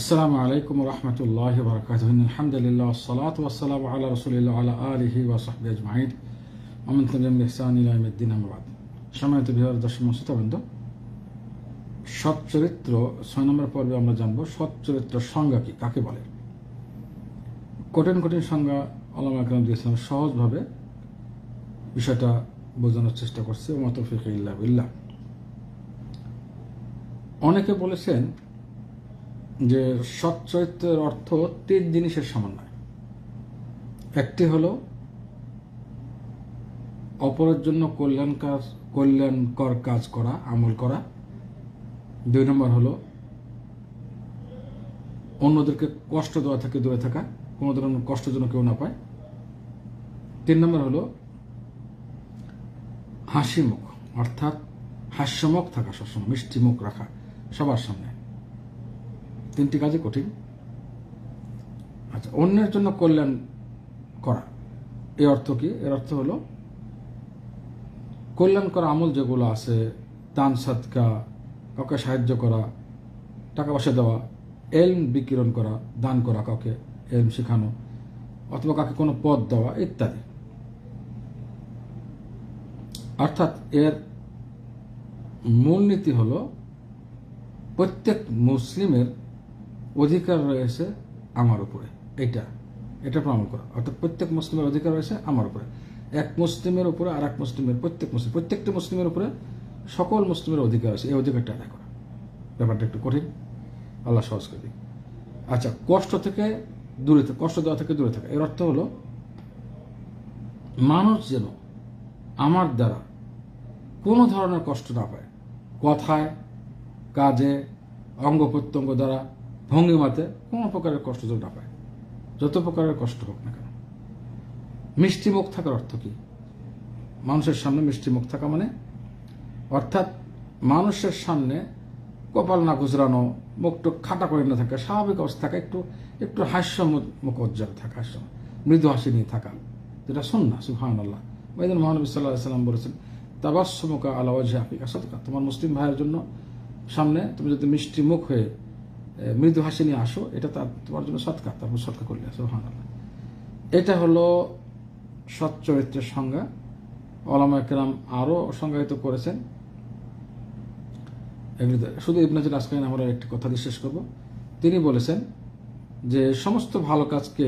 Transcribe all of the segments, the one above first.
আসসালামু আলাইকুম রহমতুল্লাহ বরকাত আলহামদুলিল্লাহ সালাত ওয়াসালাম আল্লাহ রসুলিল্লাহ আলা আলহি ওয়াসাহবি আজমাইদ আমিন তমিম ইহসান ইলামুদ্দিন আহমদ সময়ত বিহার দর্শক শ্রোতাবৃন্দ, সৎ চরিত্র, ছয় নম্বর পর্বে আমরা জানব সৎ চরিত্র সংজ্ঞা কি, কাকে বলে? কঠিন কঠিন সংজ্ঞা আল্লাহ আকরাম দিয়েছিলাম সহজভাবে বিষয়টা বোঝানোর চেষ্টা করছি মতফিক ইল্লা বিল্লাহ। অনেকে বলেছেন যে সৎ চরিত্রের অর্থ তিন জিনিসের সমন্বয়। একটি হলো অপরের জন্য কল্যাণ কাজ, কল্যাণকর কাজ করা, আমল করা। দুই নম্বর হলো অন্যদেরকে কষ্ট দেওয়া থেকে দূরে থাকা, কোনো ধরনের কষ্ট যেন কেউ না পায়। তিন নম্বর হলো হাসি মুখ অর্থাৎ হাস্যমুখ থাকা সবসময় মিষ্টি মুখ রাখা সবার সামনে। তিনটি কাজই কঠিন। আচ্ছা অন্যের জন্য কল্যাণ করা। এর অর্থ কি? এর অর্থ হলো, কল্যাণ করা আমল যেগুলো আছে, দান সৎকা কাউকে সাহায্য করা, টাকা পয়সা দেওয়া, এলম বিকিরণ করা, দান করা, কাউকে এলম শেখানো, অথবা কাউকে কোনো পদ দেওয়া ইত্যাদি। অর্থাৎ এর মূলনীতি হলো, প্রত্যেক মুসলিমের অধিকার রয়েছে আমার উপরে। এটা এটা প্রমাণ করা। অর্থাৎ প্রত্যেক মুসলিমের অধিকার রয়েছে আমার উপরে। এক মুসলিমের উপরে আর এক মুসলিমের, প্রত্যেক মুসলিম, প্রত্যেকটি মুসলিমের উপরে সকল মুসলিমের অধিকার আছে এই অধিকারটা আদায় করা। ব্যাপারটা একটু কঠিন। আল্লাহ সহজ করে আচ্ছা কষ্ট থেকে দূরে থাকে, কষ্ট দেওয়া থেকে দূরে থাকা। এর অর্থ হলো, মানুষ যেন আমার দ্বারা কোনো ধরনের কষ্ট না পায়। কথায়, কাজে, অঙ্গ প্রত্যঙ্গ দ্বারা ভঙ্গিমাতে কোনো প্রকারের কষ্ট যেন না পায়। যত প্রকারের কষ্ট হোক না কেন। মিষ্টি মুখ থাকার অর্থ কি? মানুষের সামনে মিষ্টি মুখ থাকা মানে? অর্থাৎ মানুষের সামনে কপাল না গুজরানো, মুখটুক খাটা করে না থাকা, স্বাভাবিক অবস্থা থাকা, একটু একটু হাস্য মুখ উজ্জ্বল থাকা হাস্য মৃদু হাসি নিয়ে থাকা। যেটা শোন না সুহান আল্লাহ ওইদিন মহানবী সাল্লাহ সাল্লাম বলেছেন তাবাসমুকা আল্লাহ আফিকা, সদকা। তোমার মুসলিম ভাইয়ের জন্য সামনে তুমি যদি মিষ্টি মুখ হয়ে মৃদু হাসি নিয়ে আসো, এটা তার তোমার জন্য সৎকার, তারপর সৎকার করলে সুহান এটা হলো সৎ চরিত্রের সংজ্ঞা। ওলামা একরাম আরও সংজ্ঞায়িত করেছেন। শুধু ইবনাজির আসকাইন আমরা একটি কথা দিয়ে শেষ করব। তিনি বলেছেন যে, সমস্ত ভালো কাজকে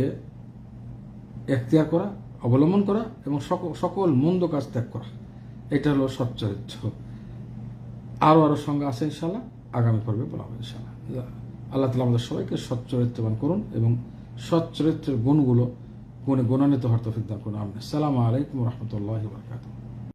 এখতিয়ার করা, অবলম্বন করা এবং সকল মন্দ কাজ ত্যাগ করা। এটা হলো সৎ চরিত্র। আরও আরও সংজ্ঞা আছে ইনশাল্লাহ আগামী পর্বে বলা হবে ইনশাল্লাহ আল্লাহ তালা আমাদের সবাইকে সচ্চরিত্রবান করুন এবং সচ্চরিত্রের গুণগুলো গুণে গুণান্বিত হওয়ার তফিক দান করুন। আপনি সালাম আলাইকুম রহমতুল্লাহ বরকাতুহ।